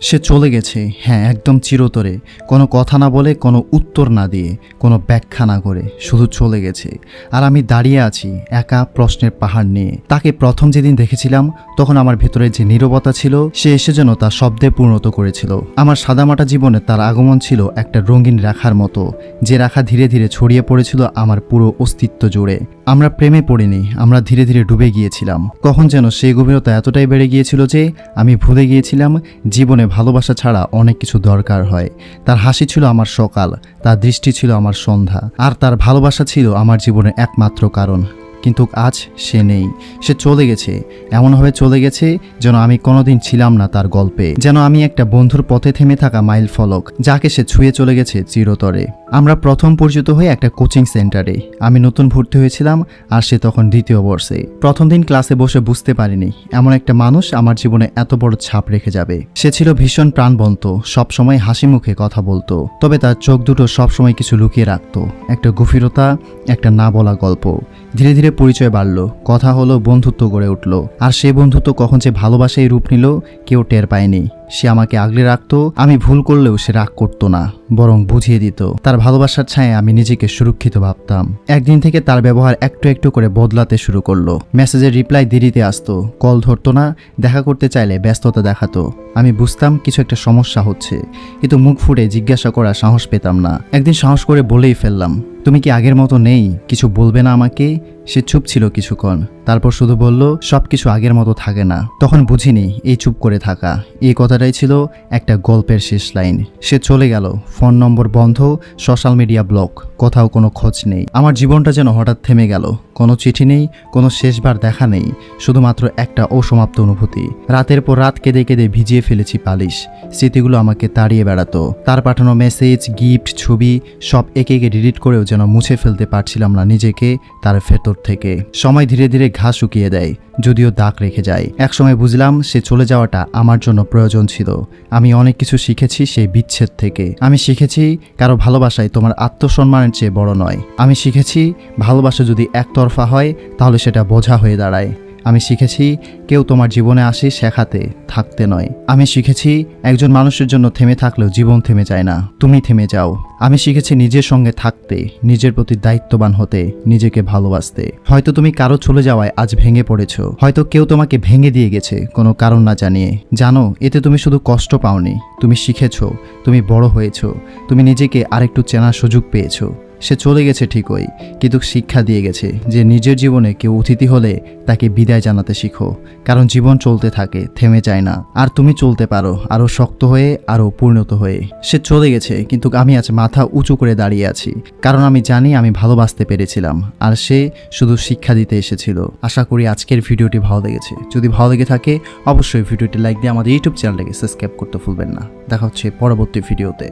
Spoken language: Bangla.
সে চলে গেছে হ্যাঁ একদম চিরতরে। কোনো কথা না বলে, কোনো উত্তর না দিয়ে, কোনো ব্যাখ্যা না করে, শুধু চলে গেছে। আর আমি দাঁড়িয়ে আছি, একা প্রশ্নের পাহাড় নিয়ে। তাকে প্রথম যেদিন দেখেছিলাম, তখন আমার ভেতরে যে নীরবতা ছিল, সে এসে যেন তা শব্দে পূর্ণত করেছিল। আমার সাদামাটা জীবনে তার আগমন ছিল একটা রঙিন রাখার মতো, যে রাখা ধীরে ধীরে ছড়িয়ে পড়েছিল আমার পুরো অস্তিত্ব জুড়ে। আমরা প্রেমে পড়িনি, আমরা ধীরে ধীরে ডুবে গিয়েছিলাম। কখন যেন সেই গভীরতা এতটাই বেড়ে গিয়েছিল যে আমি ভুলে গিয়েছিলাম, জীবনে ভালোবাসা ছাড়া অনেক কিছু দরকার হয়। তার হাসি ছিল আমার সকাল, তার দৃষ্টি ছিল আমার সন্ধ্যা, আর তার ভালোবাসা ছিল আমার জীবনের একমাত্র কারণ। কিন্তু আজ সে নেই, সে চলে গেছে, এমনভাবে চলে গেছে যেন আমি কোনোদিন ছিলাম না তার গল্পে, যেন আমি একটা বন্ধুর পথে থেমে থাকা মাইল ফলক যাকে সে ছুঁয়ে চলে গেছে চিরতরে। আমরা প্রথম পরিচিত হয়ে একটা কোচিং সেন্টারে। আমি নতুন ভর্তি হয়েছিলাম আর সে তখন দ্বিতীয় বর্ষে। প্রথম দিন ক্লাসে বসে বুঝতে পারিনি, এমন একটা মানুষ আমার জীবনে এত বড় ছাপ রেখে যাবে। সে ছিল ভীষণ প্রাণবন্ত, সবসময় হাসি মুখে কথা বলতো, তবে তার চোখ দুটো সবসময় কিছু লুকিয়ে রাখতো। একটা গভীরতা, একটা না বলা গল্প। ধীরে ধীরে পরিচয় বাড়লো, কথা হলো বন্ধুত্ব গড়ে উঠল। আর সে বন্ধুত্ব কখন যে ভালোবাসায় রূপ নিল, কেউ টের পায়নি। সে আমাকে আগলে রাখত, আমি ভুল করলেও সে রাগ করত না, বরং বুঝিয়ে দিত। তার ভালোবাসার ছায় আমি নিজেকে সুরক্ষিত ভাবতাম। একদিন থেকে তার ব্যবহার একটু একটু করে বদলাতে শুরু করল। মেসেজের রিপ্লাই দেরিতে আসতো, কল ধরতো না, দেখা করতে চাইলে ব্যস্ততা দেখাতো। আমি বুঝতাম কিছু একটা সমস্যা হচ্ছে, কিন্তু মুখ ফুটে জিজ্ঞাসা করার সাহস পেতাম না। একদিন সাহস করে বলেই ফেললাম, তুমি কি আগের মতো নেই? কিছু বলবে না আমাকে? সে চুপ ছিল কিছুক্ষণ, তারপর শুধু বলল সব কিছু আগের মতো থাকে না। তখন বুঝিনি, এই চুপ করে থাকা। এই কথাটাই ছিল একটা গল্পের শেষ লাইন। সে চলে গেল, ফোন নম্বর বন্ধ, সোশ্যাল মিডিয়া ব্লক, কোথাও কোনো খোঁজ নেই। আমার জীবনটা যেন হঠাৎ থেমে গেল, কোনো চিঠি নেই, কোনো শেষবার দেখা নেই, শুধুমাত্র একটা অসমাপ্ত অনুভূতি। রাতের পর রাত কেঁদে কেঁদে ভিজিয়ে ফেলেছি পালিশ। স্মৃতিগুলো আমাকে তাড়িয়ে বেড়াতো। তার পাঠানো মেসেজ গিফট ছবি, সব একে একে ডিলিট করেও যেন মুছে ফেলতে পারছিলাম না নিজেকে, তার ভেতর থেকে। সময় ধীরে ধীরে ঘা শুকিয়ে দেয়, যদিও দাগ রেখে যায়। একসময় বুঝলাম সে চলে যাওয়াটা আমার জন্য প্রয়োজন ছিল। আমি অনেক কিছু শিখেছি সেই বিচ্ছেদ থেকে। আমি শিখেছি কারও ভালোবাসায় তোমার আত্মসম্মানের চেয়ে বড় নয়। আমি শিখেছি ভালোবাসা যদি একতরফা হয়, তাহলে সেটা বোঝা হয়ে দাঁড়ায়। আমি শিখেছি কেউ তোমার জীবনে আসে শেখাতে, থাকতে নয়। আমি শিখেছি একজন মানুষের জন্য থেমে থাকলেও জীবন থেমে যায় না, তুমি থেমে যাও। আমি শিখেছি নিজের সঙ্গে থাকতে, নিজের প্রতি দায়িত্ববান হতে, নিজেকে ভালোবাসতে। হয়তো তুমি কারও চলে যাওয়ায় আজ ভেঙে পড়েছ, হয়তো কেউ তোমাকে ভেঙে দিয়ে গেছে, কোনো কারণ না জানিয়ে। জানো, এতে তুমি শুধু কষ্ট পাওনি, তুমি শিখেছ, তুমি বড় হয়েছো, তুমি নিজেকে আরেকটু চেনার সুযোগ পেয়েছ। সে চলে গেছে ঠিকই, কিন্তু শিক্ষা দিয়ে গেছে যে নিজের জীবনে কেউ অতিথি হলে তাকে বিদায় জানাতে শিখো। কারণ জীবন চলতে থাকে, থেমে যায় না। আর তুমি চলতে পারো আরও শক্ত হয়ে আরও পরিণত হয়ে। সে চলে গেছে, কিন্তু আমি আজ মাথা উঁচু করে দাঁড়িয়ে আছি। কারণ আমি জানি আমি ভালোবাসতে পেরেছিলাম, আর সে শুধু শিক্ষা দিতে এসেছিল। আশা করি আজকের ভিডিওটি ভালো লেগেছে। যদি ভালো লেগে থাকে, অবশ্যই ভিডিওটি লাইক দিয়ে আমাদের ইউটিউব চ্যানেলটাকে সাবস্ক্রাইব করতে ভুলবেন না। দেখা হচ্ছে পরবর্তী ভিডিওতে।